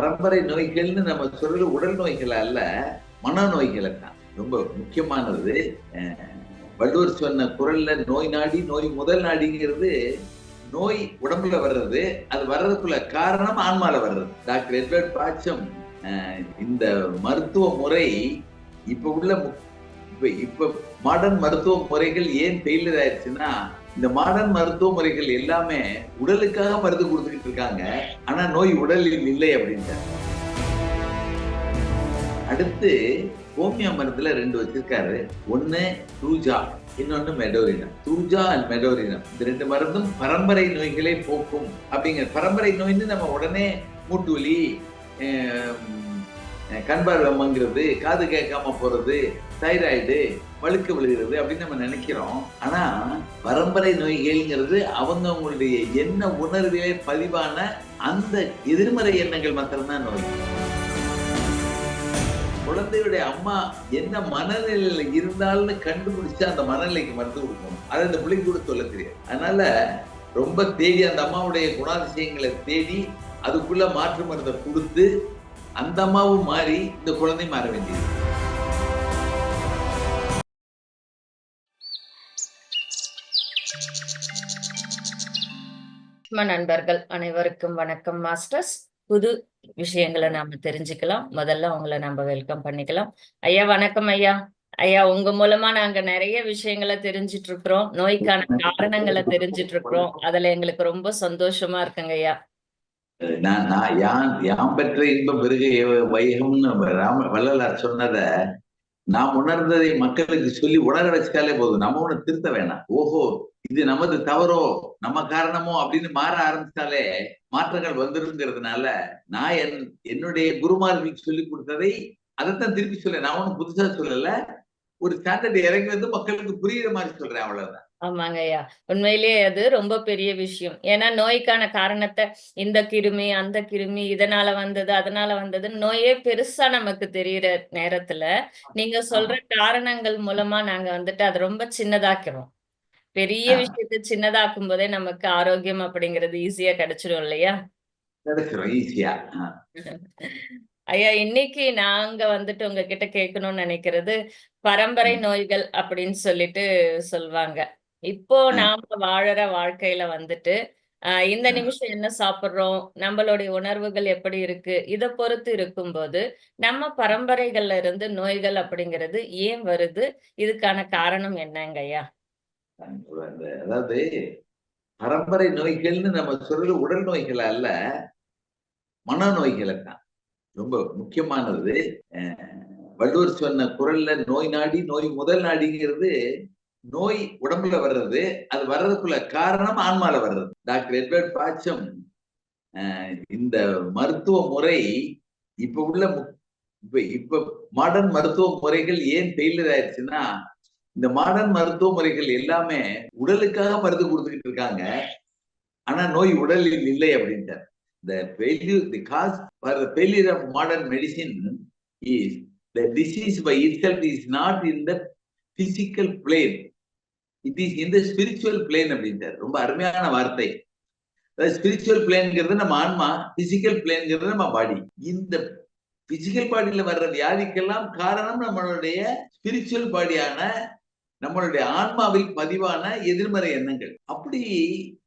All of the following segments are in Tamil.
பரம்பரை நோய்கள்னு நம்ம சொல்றது உடல் நோய்கள் அல்ல மனநோய்களை தான் ரொம்ப முக்கியமானது வள்ளுவர் சொன்ன குரல்ல நோய் நாடி நோய் முதல் நாடிங்கிறது நோய் உடம்புல வர்றது அது வர்றதுக்குள்ள காரணம் ஆன்மால வர்றது. டாக்டர் எட்வர்ட் பாச்சம் இந்த மருத்துவ முறை இப்ப உள்ள மு- இப்ப இப்ப மாடர்ன் மருத்துவ முறைகள் ஏன் ஃபெயிலியர் ஆயிடுச்சுன்னா இந்த மாடர்ன் மருத்துவ முறைகள் எல்லாமே உடலுக்காக மருந்து கொடுத்துக்கிட்டு இருக்காங்க. ஆனா நோய் உடலில் இல்லை அப்படின்ட்டு. அடுத்து ஹோமியோ மருந்துல ரெண்டு வச்சிருக்காரு. ஒன்னு ட்ரூஜா இன்னொன்னு மெடோரினம். தூஜா அண்ட் மெடோரினம். இந்த ரெண்டு மருந்தும் பரம்பரை நோய்களை போக்கும் அப்படிங்கிற பரம்பரை நோய்னு நம்ம உடனே மூட்டு வலி கண்பார்வம்ங்கிறது கண் காது கேட்காம போறது தைராய்டு வழுக்கு விழுகிறது அப்படின்னு நம்ம நினைக்கிறோம். ஆனா பரம்பரை நோய்கள்ங்கிறது அவங்கவுங்களுடைய எண்ண உணர்விலே பதிவான அந்த எதிர்மறை எண்ணங்கள் மாத்திரம்தான் நோய். குழந்தையுடைய அம்மா என்ன மனநிலையில இருந்தால்னு கண்டுபிடிச்சு அந்த மனநிலைக்கு மருந்து கொடுக்கணும். அதை அந்த பிள்ளைக்கு கூட சொல்ல தெரியாது. அதனால ரொம்ப தேடி அந்த அம்மாவுடைய குணாதிசயங்களை தேடி அதுக்குள்ள மாற்று மருந்தை கொடுத்து அந்த அம்மாவும் மாறி இந்த குழந்தை மாற வேண்டியது. ஆத்ம நண்பர்கள் அனைவருக்கும் வணக்கம் மாஸ்டர்ஸ். புது விஷயங்களை நாம தெரிஞ்சுக்கலாம். முதல்ல உங்களை நம்ம வெல்கம் பண்ணிக்கலாம். ஐயா வணக்கம் ஐயா. ஐயா உங்க மூலமா நாங்க நிறைய விஷயங்களை தெரிஞ்சிட்டு இருக்கிறோம் நோய்க்கான காரணங்களை தெரிஞ்சிட்டு இருக்கிறோம் அதுல எங்களுக்கு ரொம்ப சந்தோஷமா இருக்குங்க ஐயா. நான் யான் யாம் பெற்ற இன்பம் பெருக வைகம்னு ராம வள்ளலார் சொன்னத நாம் உணர்ந்ததை மக்களுக்கு சொல்லி உணர வச்சாலே போதும். நம்ம ஒண்ணு திருத்த வேணாம். ஓஹோ இது நமது தவறோ நம்ம காரணமோ அப்படின்னு மாற ஆரம்பிச்சாலே மாற்றங்கள் வந்துருங்கிறதுனால நான் என் என்னுடைய குருமார்களுக்கு சொல்லி கொடுத்ததை அதைத்தான் திருப்பி சொல்ல நான் ஒன்றும் புதுசா சொல்லல. ஒரு ஸ்டாண்டர்ட் இறங்கி வந்து மக்களுக்கு புரியுற மாதிரி சொல்றேன் அவ்வளவுதான். ஆமாங்க ஐயா. உண்மையிலேயே அது ரொம்ப பெரிய விஷயம். ஏன்னா நோய்க்கான காரணத்தை இந்த கிருமி அந்த கிருமி இதனால வந்தது அதனால வந்தது நோயே பெருசா நமக்கு தெரியிற நேரத்துல நீங்க சொல்ற காரணங்கள் மூலமா நாங்க வந்துட்டு அதை ரொம்ப சின்னதாக்கிறோம். பெரிய. விஷயத்தை சின்னதாக்கும் போதே நமக்கு ஆரோக்கியம் அப்படிங்கிறது ஈஸியா கிடைச்சிடும் இல்லையா? ஈஸியா. ஐயா இன்னைக்கு நாங்க வந்துட்டு உங்ககிட்ட கேட்கணும்னு நினைக்கிறது பரம்பரை. நோய்கள் அப்படின்னு சொல்லிட்டு சொல்லுவாங்க இப்போ. நாம வாழற வாழ்க்கையில வந்துட்டு ஆஹ் இந்த. நிமிஷம் என்ன சாப்பிடுறோம் நம்மளுடைய உணர்வுகள் எப்படி இருக்கு இத பொறுத்து இருக்கும்போது நம்ம பரம்பரைகள்ல இருந்து நோய்கள் அப்படிங்கிறது ஏன் வருது இதுக்கான காரணம் என்னங்க ஐயா அந்த அதாவது பரம்பரை நோய்கள்னு நம்ம சொல்றது உடல் நோய்கள் அல்ல மனநோய்களை தான் ரொம்ப முக்கியமானது வள்ளுவர் சொன்ன குரல்ல நோய் நாடி நோய் முதல் நாடிங்கிறது நோய் உடம்புல வர்றது அது வர்றதுக்குள்ள காரணம் ஆன்மால வர்றது. டாக்டர் எட்வர்ட் பாச்சம் இந்த மருத்துவ முறை இப்ப உள்ள மு- இப்ப இப்ப மாடர்ன் மருத்துவ முறைகள் ஏன் ஃபெயிலியர் ஆயிடுச்சுன்னா இந்த மாடர்ன் மருத்துவ முறைகள் எல்லாமே உடலுக்காக மருந்து கொடுத்துக்கிட்டு இருக்காங்க. ஆனா நோய் உடலில் இல்லை அப்படின்ட்டு. The failure the cause for the failure of modern medicine is the disease by itself is not in the physical plane. இது இந்த ஸ்பிரிச்சுவல் பிளேன் அப்படின்றார். ரொம்ப அருமையான வார்த்தை. ஸ்பிரிச்சுவல் பிளேன்ங்கிறது நம்ம ஆன்மா பிசிக்கல் பிளேன்ங்கிறது நம்ம பாடி இந்த பிசிக்கல் பாடியில வர்ற வியாதிக்கெல்லாம் காரணம் நம்மளுடைய ஸ்பிரிச்சுவல் பாடியான நம்மளுடைய ஆன்மாவில் பதிவான எதிர்மறை எண்ணங்கள். அப்படி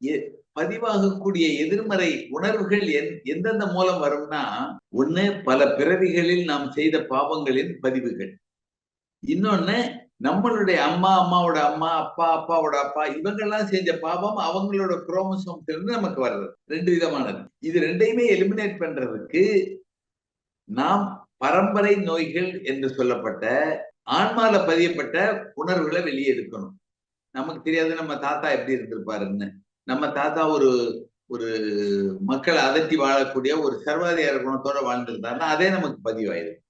எ- பதிவாகக்கூடிய எதிர்மறை உணர்வுகள் எந்- எந்தெந்த மூலம் வரும்னா ஒண்ணு பல பிறவிகளில் நாம் செய்த பாவங்களின் பதிவுகள். இன்னொன்னு நம்மளுடைய அம்மா அம்மாவோட அம்மா அப்பா அப்பாவோட அப்பா இவங்கெல்லாம் செஞ்ச பாவம் அவங்களோட குரோமோசோம்ஸ் இருந்து நமக்கு வர்றது. ரெண்டு விதமானது. இது ரெண்டையுமே எலிமினேட் பண்றதுக்கு நாம் பரம்பரை நோய்கள் என்று சொல்லப்பட்ட ஆன்மால பதியப்பட்ட உணர்வுகளை வெளியே எடுக்கணும். நமக்கு தெரியாது நம்ம தாத்தா எப்படி இருந்திருப்பாருன்னு. நம்ம தாத்தா ஒரு ஒரு மக்களை அதட்டி வாழக்கூடிய ஒரு சர்வாதிகார குணத்தோட வாழ்ந்திருந்தாருன்னா அதே நமக்கு பதிவாயிடும்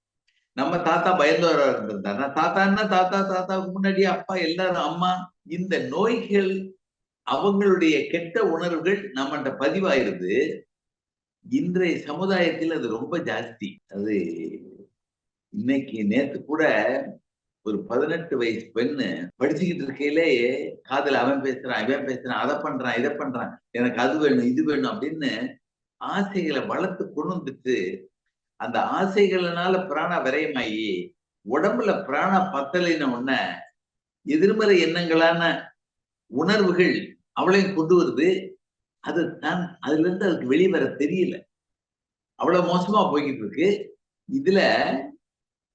நம்ம தாத்தா பயந்தவரா இருந்திருந்தாருன்னா தாத்தான்னா தாத்தா தாத்தாவுக்கு முன்னாடி அப்பா எல்லாரும் அம்மா இந்த நோய்கள் அவங்களுடைய கெட்ட உணர்வுகள் நம்மகிட்ட பதிவாயிருது இன்றைய சமுதாயத்தில் அது ரொம்ப ஜாஸ்தி. அது இன்னைக்கு நேத்து கூட ஒரு பதினெட்டு வயசு பெண்ணு படிச்சுக்கிட்டு இருக்கையிலே காதல அவன் பேசுறான் இவன் பேசுறான் அதை பண்றான் இதை பண்றான் எனக்கு அது வேணும் இது வேணும் அப்படின்னு ஆசைகளை வளர்த்து கொண்டு வந்துட்டு அந்த ஆசைகளினால பிராண விரயமாயி உடம்புல பிராண பத்தலைன உடனே எதிர்மறை எண்ணங்களான உணர்வுகள் அவளையும் கொண்டு வருது. அது தான் அதுல இருந்து அதுக்கு வெளியே வர தெரியல. அவ்வளவு மோசமா போய்கிட்டு இருக்கு இதுல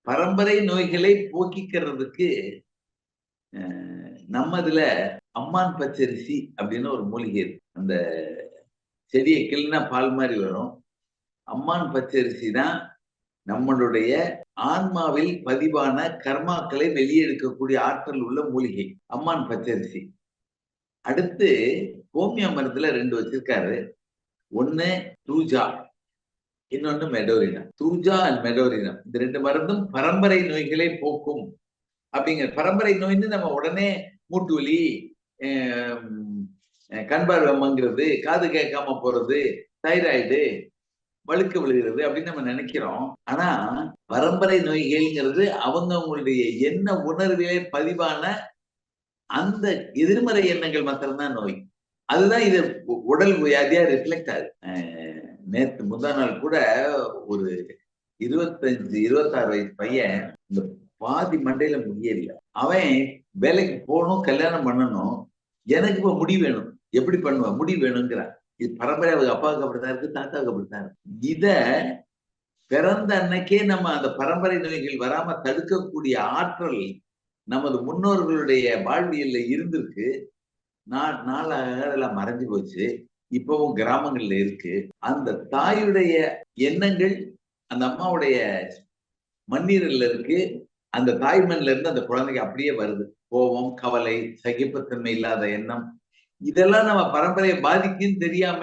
பரம்பரை நோய்களை போக்கிக்கிறதுக்கு நம்ம இதுல அம்மான் பச்சரிசி அப்படின்னு ஒரு மூலிகை இருக்கு. அந்த செடியை கிள்ளினா பால் மாதிரி வரும். அம்மான் பச்சரிசி தான் நம்மளுடைய ஆன்மாவில் பதிவான கர்மாக்களை வெளியெடுக்கக்கூடிய ஆற்றல் உள்ள மூலிகை அம்மான் பச்சரிசி. அடுத்து ஹோமியோ மருந்துல ரெண்டு வச்சிருக்காரு. ஒண்ணு தூஜா இன்னொன்னு மெடோரினம். தூஜா அண்ட் மெடோரினம். இந்த ரெண்டு மருந்தும் பரம்பரை நோய்களை போக்கும் அப்படிங்கிற பரம்பரை நோய்னு நம்ம உடனே மூட்டு வலி மங்குறது காது கேட்காம போறது தைராய்டு வழுக்க விழுகிறது அப்படின்னு நம்ம நினைக்கிறோம். ஆனா பரம்பரை நோய்கள்ங்கிறது அவங்க அவங்களுடைய எண்ண உணர்விலே பதிவான அந்த எதிர்மறை எண்ணங்கள் மாத்திரம்தான் நோய். அதுதான் இது உடல் வியாதியா ரிஃப்ளெக்ட் ஆகுது. அஹ் முந்தா நாள் கூட ஒரு இருபத்தஞ்சு இருபத்தாறு வயசு பையன் இந்த பாதி மண்டையில முடியல அவன் வேலைக்கு போகணும் கல்யாணம் பண்ணணும் எனக்கு இப்ப முடி வேணும். எப்படி பண்ணுவான் முடி வேணுங்கிறான். இது பரம்பரை அவங்க அப்பாவுக்கு அப்படித்தான் இருக்கு தாத்தாவுக்கு அப்படித்தான் இருக்கு. இத பிறந்த அன்னைக்கே நம்ம அந்த பரம்பரை நோய்கள் வராம தடுக்கக்கூடிய ஆற்றல் நமது முன்னோர்களுடைய வாழ்வியல்ல இருந்திருக்கு. நா- நாளாக அதெல்லாம் மறைஞ்சு போச்சு. இப்பவும் கிராமங்கள்ல இருக்கு. அந்த தாயுடைய எண்ணங்கள் அந்த அம்மாவுடைய மண்ணீரல்ல இருக்கு. அந்த தாய்மண்ல இருந்து அந்த குழந்தைக்கு அப்படியே வருது. கோபம் கவலை சகிப்புத்தன்மை இல்லாத எண்ணம் இதெல்லாம் நம்ம பரம்பரையை பாதிக்குன்னு தெரியாம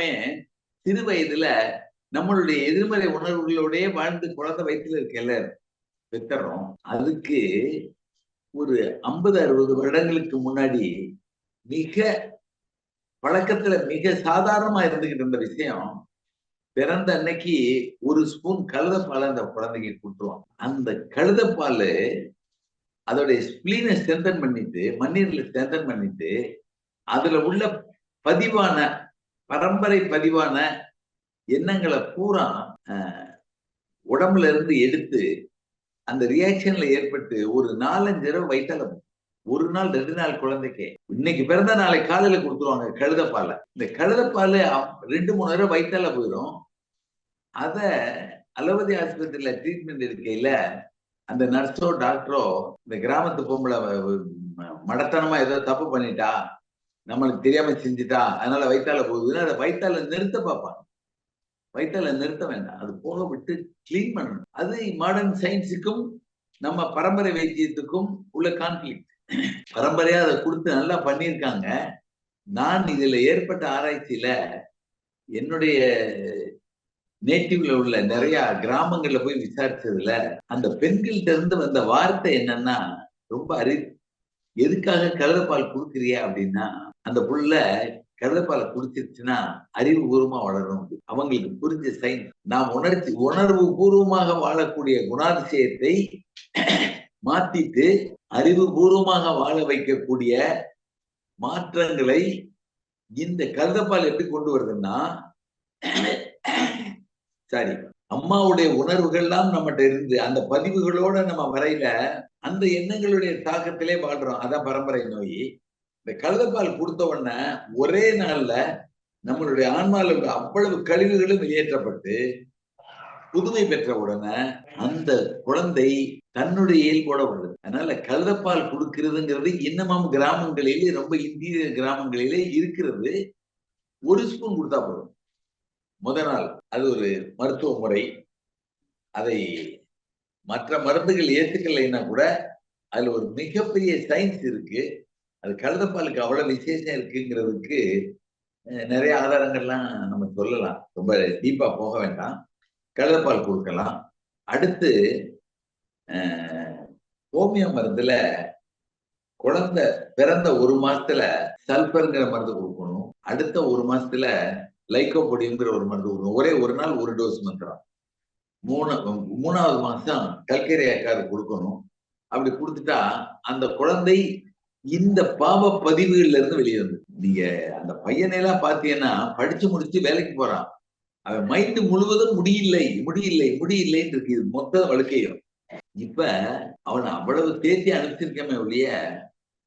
சிறு வயதுல நம்மளுடைய எதிர்மறை உணர்வுகளோடய வாழ்ந்து குழந்தை வயிற்றுல இருக்கல பெத்தறோம். அதுக்கு ஒரு ஐம்பது அறுபது வருடங்களுக்கு முன்னாடி மிக பழக்கத்துல மிக சாதாரணமா இருந்துகிட்டு இருந்த விஷயம் பிறந்த அன்னைக்கு ஒரு ஸ்பூன் கழுதப்பாலை அந்த குழந்தைக்கு கொடுத்துருவோம் அந்த கழுதப்பால் அதோடைய ஸ்பிளீனை ஸ்ட்ரென்தன் பண்ணிட்டு மண்ணீர்ல ஸ்ட்ரென்தன் பண்ணிட்டு அதுல உள்ள பதிவான பரம்பரை பதிவான எண்ணங்களை பூரா உடம்புல இருந்து எடுத்து அந்த ரியாக்ஷன்ல ஏற்பட்டு ஒரு நாலஞ்சு தடவை வயிற்றால ஒரு நாள் ரெண்டு நாள் குழந்தைக்கு. இன்னைக்கு பிறந்த நாளை காலையில கொடுத்துருவாங்க கழுதப்பாலை இந்த கழுதப்பால் ரெண்டு மூணு தடவை வயிற்றால போயிடும். அத அலவதி ஆஸ்பத்திரியில ட்ரீட்மெண்ட் இருக்கையில அந்த நர்ஸோ டாக்டரோ இந்த கிராமத்து பொம்பளை மடத்தனமா ஏதோ தப்பு பண்ணிட்டா நம்மளுக்கு தெரியாம செஞ்சுட்டா அதனால வயிற்றால போகுதுன்னு அதை வயிற்றால நிறுத்த பார்ப்பாங்க. வயிற்றால நிறுத்த வேண்டாம். அது போக விட்டு க்ளீன் பண்ணணும். அது மாடர்ன் சயின்ஸுக்கும் நம்ம பரம்பரை வைத்தியத்துக்கும் உள்ள கான்ஃபிளிக் பரம்பரையா அதை கொடுத்து நல்லா பண்ணியிருக்காங்க. நான் இதுல ஏற்பட்ட ஆராய்ச்சியில என்னுடைய நேட்டிவ்ல உள்ள நிறைய கிராமங்கள்ல போய் விசாரிச்சதுல அந்த பெண்கள்கிட்ட இருந்து வந்த வார்த்தை என்னன்னா ரொம்ப அரி எதுக்காக கழுதப்பால் கொடுக்குறியா? அப்படின்னா அந்த புள்ள கருதப்பாலை குடிச்சிருச்சுன்னா அறிவு பூர்வமா வளரும் அவங்களுக்கு புரிஞ்ச சைன் நாம் உணர்ச்சி உணர்வு பூர்வமாக வாழக்கூடிய குணாதிசயத்தை மாத்திட்டு அறிவு பூர்வமாக வாழ வைக்கக்கூடிய மாற்றங்களை இந்த கருதப்பால் எப்படி கொண்டு வருதுன்னா சாரி அம்மாவுடைய உணர்வுகள்லாம் நம்மகிட்ட இருந்து அந்த பதிவுகளோட நம்ம வரையில அந்த எண்ணங்களுடைய தாக்கத்திலே வாழ்றோம். அதான் பரம்பரை நோய். இந்த கழுதப்பால் கொடுத்த உடனே ஒரே நாள்ல நம்மளுடைய ஆன்மாவில் அவ்வளவு கழிவுகளும் வெளியேற்றப்பட்டு புதுமை பெற்ற உடனே அந்த குழந்தை தன்னுடைய இயல்போட உள்ளது. அதனால கழுதப்பால் கொடுக்கிறதுங்கிறது இன்னமும் கிராமங்களிலே ரொம்ப இந்திய கிராமங்களிலே இருக்கிறது. ஒரு ஸ்பூன் கொடுத்தா போதும். முத நாள் அது ஒரு மருத்துவ முறை. அதை மற்ற மருந்துகள் ஏத்துக்கலைன்னா கூட அதுல ஒரு மிகப்பெரிய சயின்ஸ் இருக்கு. அது கழுதப்பாலுக்கு அவ்வளவு விசேஷம் இருக்குங்கிறதுக்கு நிறைய ஆதாரங்கள்லாம் நம்ம சொல்லலாம். ரொம்ப டீப்பா போக வேண்டாம். கழுதப்பால் கொடுக்கலாம். அடுத்து ஹோமியோ மருந்துல குழந்தை பிறந்த ஒரு மாசத்துல சல்பருங்கிற மருந்து கொடுக்கணும். அடுத்த ஒரு மாசத்துல லைக்கோபொடிங்கிற ஒரு மருந்து கொடுக்கணும். ஒரே ஒரு நாள் ஒரு டோஸ் மந்திரம். மூணு மூணாவது மாசம் கல்கரி ஏக்காரு கொடுக்கணும். அப்படி கொடுத்துட்டா அந்த குழந்தை இந்த பாவ பதிவுகள்ல இருந்து வெளியே வந்து நீங்க அந்த பையனை எல்லாம் பாத்தீங்கன்னா படிச்சு முடிச்சு வேலைக்கு போறான். அவன் மைண்ட் முழுவதும் முடியில்லை முடியில்லை முடியில்லைன்னு இருக்கு இது மொத்த வழுக்கையும். இப்ப அவனை அவ்வளவு தேத்தி அனுப்பிச்சிருக்கமே ஒழிய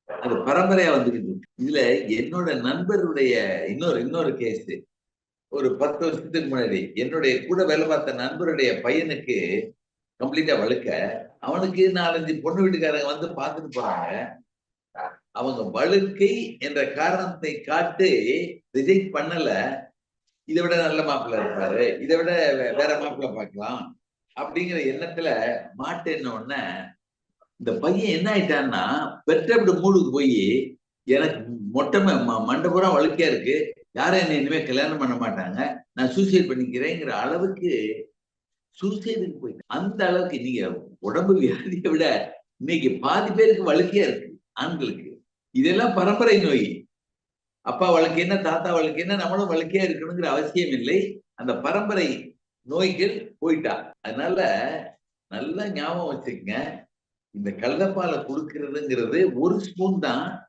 அது பரம்பரையா வந்துருக்கு இதுல என்னோட நண்பருடைய இன்னொரு இன்னொரு கேஸ் ஒரு பத்து வருஷத்துக்கு முன்னாடி என்னுடைய கூட வேலை பார்த்த நண்பருடைய பையனுக்கு கம்ப்ளீட்டா வழுக்க அவனுக்கு நாலஞ்சு பொண்ணு வீட்டுக்காரங்க வந்து பார்த்துட்டு போறாங்க. அவங்க வழுக்கை என்ற காரணத்தை காட்டு ரிஜெக்ட் பண்ணல. இதை விட நல்ல மாப்பிள்ளை இருப்பாரு. இதை விட வேற மாப்பிள்ள பார்க்கலாம். அப்படிங்கிற எண்ணத்துல மாட்டேன்ன உடனே இந்த பையன் என்ன ஆயிட்டான்னா பெற்றப்படி மூடுக்கு போய் எனக்கு மொட்டை ம- மண்டபுரம் வழுக்கையா இருக்கு. யாரும் என்ன இனிமே கல்யாணம் பண்ண மாட்டாங்க. நான் சூசைட் பண்ணிக்கிறேங்கிற அளவுக்கு சூசைடுக்கு போய் அந்த அளவுக்கு நீங்க உடம்பு வியாதியை விட இன்னைக்கு பாதி பேருக்கு வழுக்கையா இருக்கு ஆண்களுக்கு. இதெல்லாம் பரம்பரை நோய். அப்பா வழக்கைன்னா தாத்தா வழக்கைன்னா நம்மளும் வழக்கையா இருக்கணுங்கிற அவசியம் இல்லை. அந்த பரம்பரை நோய்கள் போயிட்டா. அதனால நல்லா ஞாபகம் வச்சுக்கங்க. இந்த கள்ளப்பாலை கொடுக்கறதுங்கிறது ஒரு ஸ்பூன் தான்.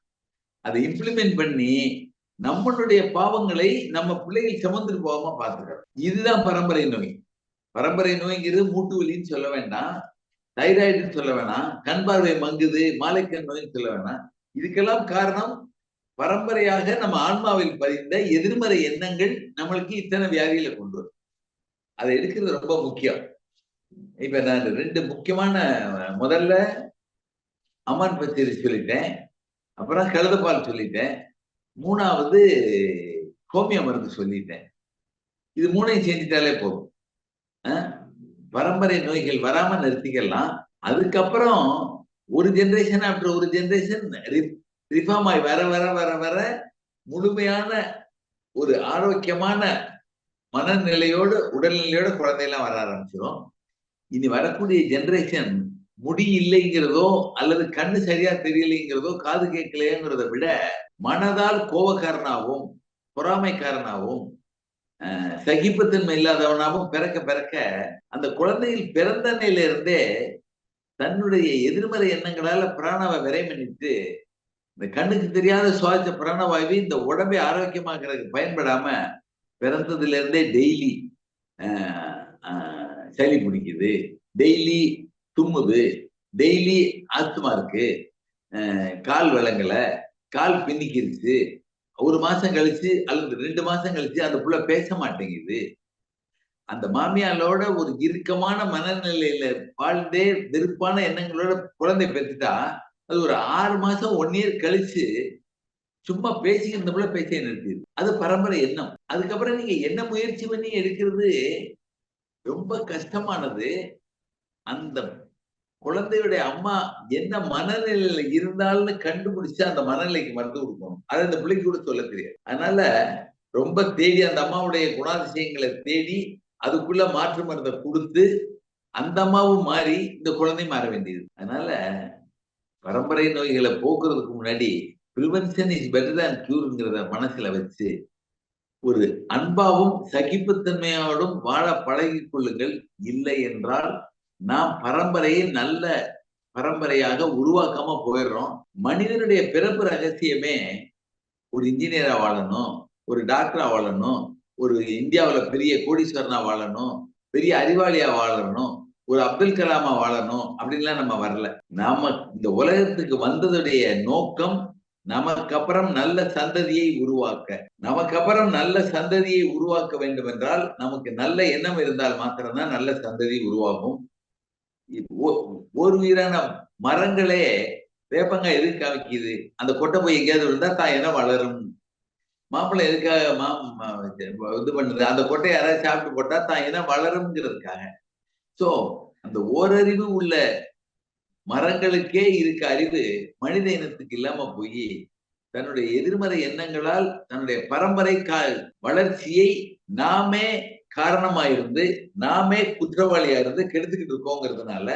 அதை இம்ப்ளிமெண்ட் பண்ணி நம்மளுடைய பாவங்களை நம்ம பிள்ளைகள் சுமந்துட்டு போகாம பார்த்துக்கிறோம் இதுதான் பரம்பரை நோய். பரம்பரை நோய்ங்கிறது மூட்டு வலின்னு சொல்ல வேண்டாம். தைராய்டுன்னு சொல்ல வேணாம். கண் பார்வை மங்குது மாலைக்கண் நோய்னு சொல்ல வேணாம். இதுக்கெல்லாம் காரணம் பரம்பரையாக நம்ம ஆன்மாவில் பதிந்த எதிர்மறை எண்ணங்கள் நம்மளுக்கு இத்தனை வியாதிகளை கொண்டு வரும். அதை எடுக்கிறது ரொம்ப முக்கியம். இப்ப நான் ரெண்டு முக்கியமான முதல்ல அம்மன் பத்திரி சொல்லிட்டேன். அப்புறம் கழுதப்பால் சொல்லிட்டேன். மூணாவது ஹோமியோ மருந்து சொல்லிட்டேன். இது மூணையும் செஞ்சுட்டாலே போதும். பரம்பரை நோய்கள் வராம நிறுத்திக்கலாம். அதுக்கப்புறம் ஒரு ஜென்ரேஷன் ஆஃப்டர் ஒரு ஜென்ரேஷன் ரிஃபார்ம் ஆகி வர வர வர வர முழுமையான ஒரு ஆரோக்கியமான மனநிலையோடு உடல்நிலையோட குழந்தையெல்லாம் வர ஆரம்பிச்சிடும் இனி வரக்கூடிய ஜென்ரேஷன் முடி இல்லைங்கிறதோ அல்லது கண்ணு சரியா தெரியலைங்கிறதோ காது கேட்கலையேங்கிறத விட மனதால் கோபக்காரனாகவும் பொறாமைக்காரனாகவும் சகிப்புத்தன்மை இல்லாதவனாகவும் பிறக்க பிறக்க அந்த குழந்தையில் பிறந்த நிலையிலிருந்தே தன்னுடைய எதிர்மறை எண்ணங்களால பிராணவை விரைமணித்து இந்த கண்ணுக்கு தெரியாத சுவாச பிராணவாயு இந்த உடம்பை ஆரோக்கியமாக்குறதுக்கு பயன்படாம பிறந்ததுல இருந்தே டெய்லி சளி பிடிக்குது டெய்லி தும்முது. டெய்லி ஆஸ்துமா இருக்கு. கால் விளங்கல. கால் பின்னிக்கிருச்சு. ஒரு மாசம் கழிச்சு அல்லது ரெண்டு மாசம் கழிச்சு அந்த புள்ள பேச மாட்டேங்குது. அந்த மாமியாரோட ஒரு இறுக்கமான மனநிலையில வாழ்ந்தே வெறுப்பான எண்ணங்களோட குழந்தை பெற்றுட்டா அது ஒரு ஆறு மாசம் ஒன் இயர் கழிச்சு சும்மா பேசிக்கிட்டு போல பேச நிறுத்திது அது பரம்பரை எண்ணம். அதுக்கப்புறம் நீங்க என்ன முயற்சி பண்ணி எடுக்கிறது? ரொம்ப கஷ்டமானது. அந்த குழந்தையுடைய அம்மா என்ன மனநிலையில இருந்தால்னு கண்டுபிடிச்சு அந்த மனநிலைக்கு மருந்து கொடுக்கணும். அதை அந்த பிள்ளைக்கு கூட சொல்ல தெரியாது. அதனால ரொம்ப தேடி அந்த அம்மாவுடைய குணாதிசயங்களை தேடி அதுக்குள்ள மாற்று மருந்தை கொடுத்து அந்த அம்மாவும் மாறி இந்த குழந்தை மாற வேண்டியது. அதனால பரம்பரை நோய்களை போக்குறதுக்கு முன்னாடி ப்ரிவென்ஷன் இஸ் பெட்டர் than கியூருங்கிறத மனசுல வச்சு ஒரு அன்பாவும் சகிப்புத்தன்மையோடும் வாழ பழகிக் கொள்ளுங்கள். இல்லை என்றால் நாம் பரம்பரையை நல்ல பரம்பரையாக உருவாக்காம போயிடுறோம். மனிதனுடைய பிறப்பு ரகசியமே ஒரு இன்ஜினியரா வாழணும் ஒரு டாக்டரா வாழணும் ஒரு இந்தியாவுல பெரிய கோடீஸ்வரனா வாழணும் பெரிய அறிவாளியா வாழணும் ஒரு அப்துல் கலாமா வாழணும் அப்படின்லாம் நம்ம வரல. நாம இந்த உலகத்துக்கு வந்ததுடைய நோக்கம் நமக்கு அப்புறம் நல்ல சந்ததியை உருவாக்க. நமக்கு அப்புறம் நல்ல சந்ததியை உருவாக்க வேண்டும் என்றால் நமக்கு நல்ல எண்ணம் இருந்தால் மாத்திரம்தான் நல்ல சந்ததி உருவாகும். ஒரு உயிரான மரங்களே வேப்பங்காய் எதுக்கு காமிக்குது? அந்த கொட்டை போய் எங்கேயாவது இருந்தா தான் என்ன வளரும். மாப்பிள்ளை எதுக்காக மா இது பண்ணுது அந்த கொட்டையை யாராவது சாப்பிட்டு போட்டா தான் என்ன வளரும்ங்கிறதுக்காக. சோ அந்த ஓரறிவு உள்ள மரங்களுக்கே இருக்க அறிவு மனித இனத்துக்கு இல்லாம போய் தன்னுடைய எதிர்மறை எண்ணங்களால் தன்னுடைய பரம்பரை கா வளர்ச்சியை நாமே காரணமாயிருந்து நாமே குற்றவாளியா இருந்து கெடுத்துக்கிட்டு இருக்கோங்கிறதுனால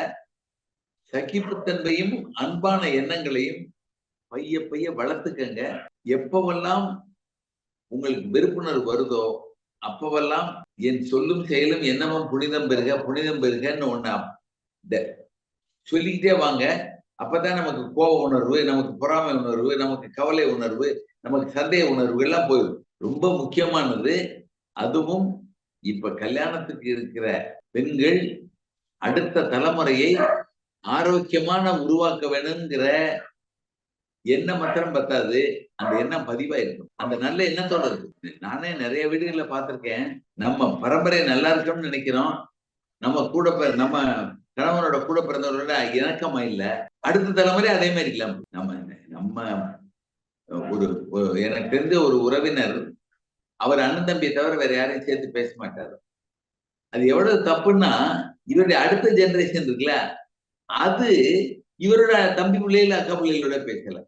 சகிப்புத்தன்மையும் அன்பான எண்ணங்களையும் பைய பைய வளர்த்துக்கங்க. எப்பவெல்லாம் உங்களுக்கு விருப்புணர்வு வருதோ அப்பவெல்லாம் என் சொல்லும் செயலும் எண்ணமும் புனிதம் பெறுக புனிதம் பெறுகன்னு ஒண்ணு சொல்லிக்கிட்டே வாங்க. அப்பதான் நமக்கு கோப உணர்வு நமக்கு பொறாமை உணர்வு நமக்கு கவலை உணர்வு நமக்கு சந்தேக உணர்வு எல்லாம் போயிடும். ரொம்ப முக்கியமானது அதுவும் இப்ப கல்யாணத்துக்கு இருக்கிற பெண்கள் அடுத்த தலைமுறையை ஆரோக்கியமான உருவாக்க வேணுங்கிற எண்ணம் மாத்திரம் பத்தாது அந்த எண்ணம் பதிவா இருக்கும் அந்த நல்ல எண்ணத்தோட இருக்கு. நானே நிறைய வீடுகள்ல பார்த்திருக்கேன். நம்ம பரம்பரை நல்லா இருக்கணும்னு நினைக்கிறோம். நம்ம கூட நம்ம கணவனோட கூட பிறந்தவரோட இணக்கமா இல்ல. அடுத்த தலைமுறை அதே மாதிரி இல்லாம நம்ம நம்ம ஒரு எனக்கு தெரிஞ்ச ஒரு உறவினர் அவர் அண்ணன் தம்பியை தவிர வேற யாரையும் சேர்த்து பேச மாட்டாரு. அது எவ்வளவு தப்புன்னா இவருடைய அடுத்த ஜெனரேஷன் இருக்குல்ல அது இவரோட தம்பி பிள்ளைகள் அக்கா பிள்ளைகளோட பேசலாம்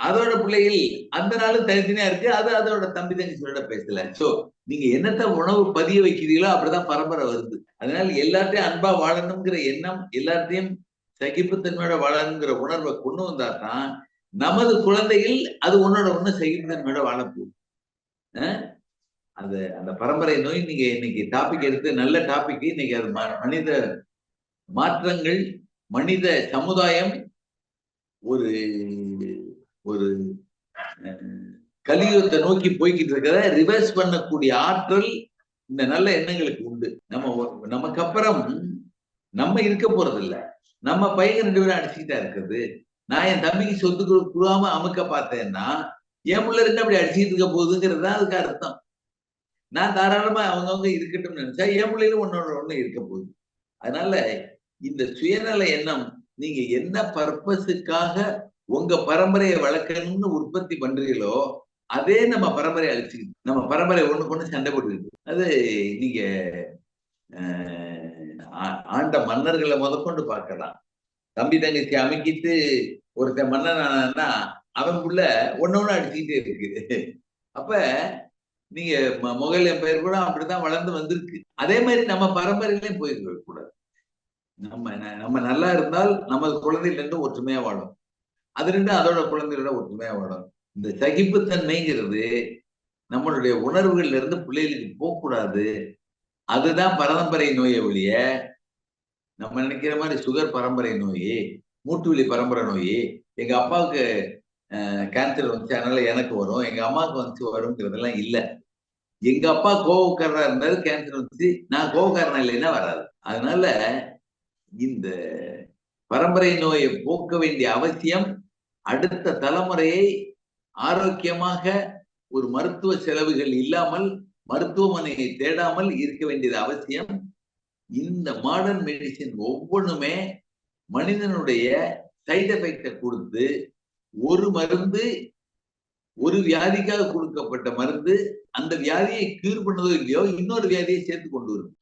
அதோட பிள்ளைகள் அந்த நாளும் தனித்தனியா இருக்கு. அது அதோட தம்பி தங்கச்சியோட பேசல. சோ நீங்க என்னத்த உணவு பதிய வைக்கிறீங்களோ அப்படிதான் பரம்பரை வருது. அதனால எல்லாத்தையும் அன்பா வாழணுங்கிற எண்ணம் எல்லாத்தையும் சகிப்புத்தன்மையோட வாழணுங்கிற உணர்வை கொண்டு வந்தா தான் நமது குழந்தைகள் அது உன்னோட ஒண்ணு சகிப்புத்தன்மையோட வாழப்போகுது. அந்த அந்த பரம்பரை நோய் நீங்க இன்னைக்கு டாபிக் எடுத்து நல்ல டாபிக் இன்னைக்கு அது ம- மனித மாற்றங்கள் மனித சமுதாயம் ஒரு ஒரு கலியுகத்தை நோக்கி போய்கிட்டு இருக்கிறத ரிவர்ஸ் பண்ணக்கூடிய ஆற்றல் இந்த நல்ல எண்ணங்களுக்கு உண்டு. நம்ம நமக்கு அப்புறம் நம்ம இருக்க போறது இல்ல நம்ம பையன் ரெண்டு பேரும் அடிச்சுக்கிட்டா இருக்குது நான் என் தம்பிக்கு சொத்து கொடு- கொடுக்காம அமுக்க பார்த்தேன்னா என் பிள்ளை ரெண்டு அப்படி அடிச்சுக்கிட்டு இருக்க போகுதுங்கிறது தான் அதுக்கு அர்த்தம். நான் தாராளமா அவங்கவுங்க இருக்கட்டும்னு நினைச்சா என் பிள்ளைகளும் ஒன்னோட ஒண்ணு இருக்க போகுது. அதனால இந்த சுயநல எண்ணம் நீங்க என்ன பர்பஸுக்காக உங்க பரம்பரையை வளர்க்கணும்னு உற்பத்தி பண்றீங்களோ அதே நம்ம பரம்பரையை அழிச்சுக்கிட்டு நம்ம பரம்பரை ஒண்ணு ஒண்ணு சண்டை போட்டுருக்கு அது நீங்க ஆ- ஆண்ட மன்னர்களை முதற்கொண்டு பார்க்கலாம். தம்பி தங்கச்சி அமைக்கிட்டு ஒருத்தன் மன்னன் ஆனா அவன் புள்ள ஒன்னு ஒண்ணு அடிச்சுக்கிட்டே இருக்கு. அப்ப நீங்க ம- பெயர் கூட அப்படிதான் வளர்ந்து வந்திருக்கு. அதே மாதிரி நம்ம பரம்பரையிலையும் போயிருக்க கூடாது நம்ம நம்ம நல்லா இருந்தால் நமது குழந்தைகள் ஒற்றுமையா வாழும். அது ரெண்டு அதோட குழந்தைகளோட ஒற்றுமையா வாழும் இந்த சகிப்புத்தன்மைங்கிறது நம்மளுடைய உணர்வுகள்ல இருந்து பிள்ளைகளுக்கு போகக்கூடாது. அதுதான் பரம்பரை நோயை ஒழிய நம்ம நினைக்கிற மாதிரி சுகர் பரம்பரை நோய் மூட்டுவலி பரம்பரை நோய் எங்க அப்பாவுக்கு கேன்சர் வந்துச்சு அதனால எனக்கு வரும். எங்க அம்மாவுக்கு வந்துச்சு வருங்கிறதெல்லாம் இல்லை. எங்க அப்பா கோவக்காரனா இருந்தாரு கேன்சர் வந்துச்சு. நான் கோவக்காரனா இல்லைன்னா வராது. அதனால இந்த பரம்பரை நோயை போக்க வேண்டிய அவசியம் அடுத்த தலைமுறையை ஆரோக்கியமாக ஒரு மருத்துவ செலவுகள் இல்லாமல் மருத்துவமனையை தேடாமல் இருக்க வேண்டியது அவசியம். இந்த மாடர்ன் மெடிசின் ஒவ்வொன்றுமே மனிதனுடைய சைடு எஃபெக்டை கொடுத்து ஒரு மருந்து ஒரு வியாதிக்காக கொடுக்கப்பட்ட மருந்து அந்த வியாதியை கியூர் பண்ணதோ இல்லையோ இன்னொரு வியாதியை சேர்த்து கொண்டு வரும்.